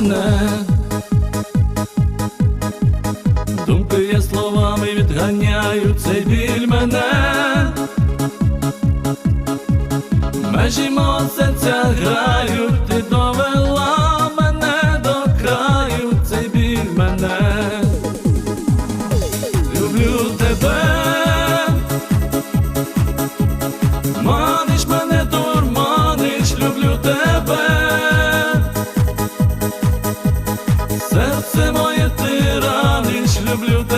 мене. Думки я словами відганяю цей біль мене. Межі мого серця грають, ти довела мене до краю, цей біль мене. Люблю тебе, маниш мене, дурманиш, люблю тебе. Раниш,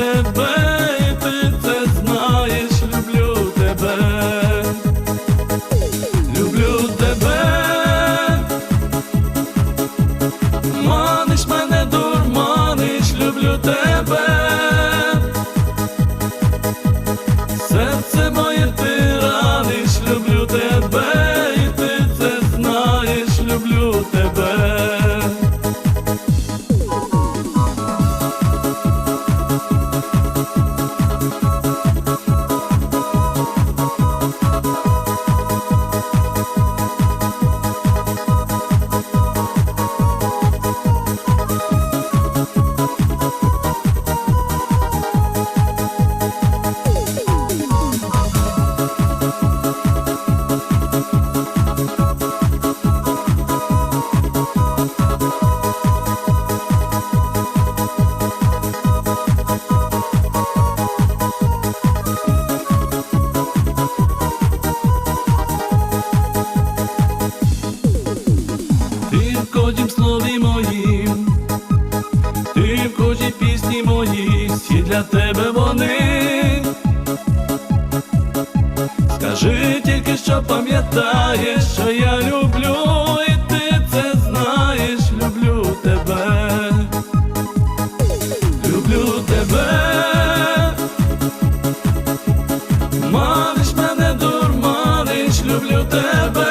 моїй, всі для тебе вони. Скажи тільки, що пам'ятаєш, що я люблю, і ти це знаєш, люблю тебе, люблю тебе. Маниш мене, дурманиш, люблю тебе.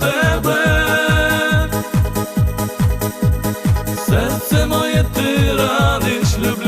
тебе, серце моє ти раниш любов.